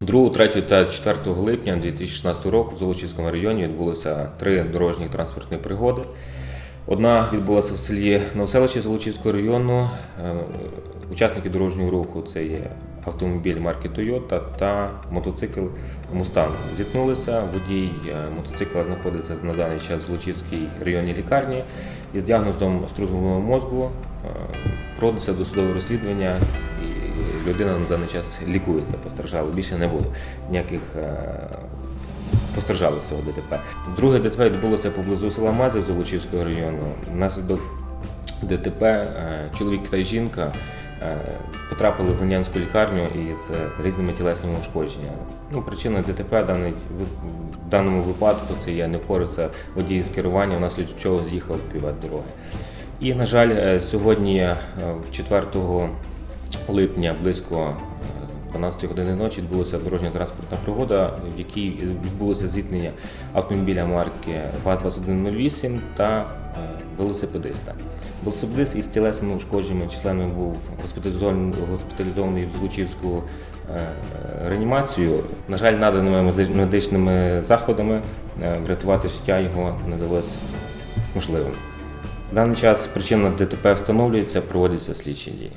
2, 3 та 4 липня 2016 року в Золочівському районі відбулося три дорожні транспортні пригоди. Одна відбулася в селі Новоселище Золочівського району. Е, Учасники дорожнього руху це є автомобіль марки Toyota та мотоцикл Mustang. Зіткнулися. Водій е, мотоцикла знаходиться на даний час в Золочівській районній лікарні із діагнозом струс головного мозку. Е, Проводиться досудове розслідування і людина на даний час лікується, постраждало. Більше не було ніяких е, постраждалих цього ДТП. Друге ДТП відбулося поблизу села Мазів Золочівського району. Внаслідок ДТП е, чоловік та жінка е, потрапили в Глинянську лікарню із різними тілесними ушкодженнями. Ну, причина ДТП в даному випадку це є невпориця водій з керування, внаслідок чого з'їхав в дороги. І, на жаль, сьогодні, е, 4 липня, близько е, 12 години ночі, відбулася дорожня транспортна пригода, в якій відбулося зіткнення автомобіля марки ВАЗ-2108 та е, велосипедиста. Велосипедист із тілесними ушкодженнями численними був госпіталізований, в Злучівську е, реанімацію. На жаль, наданими медичними заходами е, врятувати життя його не вдалося можливим. В даний час причина ДТП встановлюється, проводяться слідчі дії.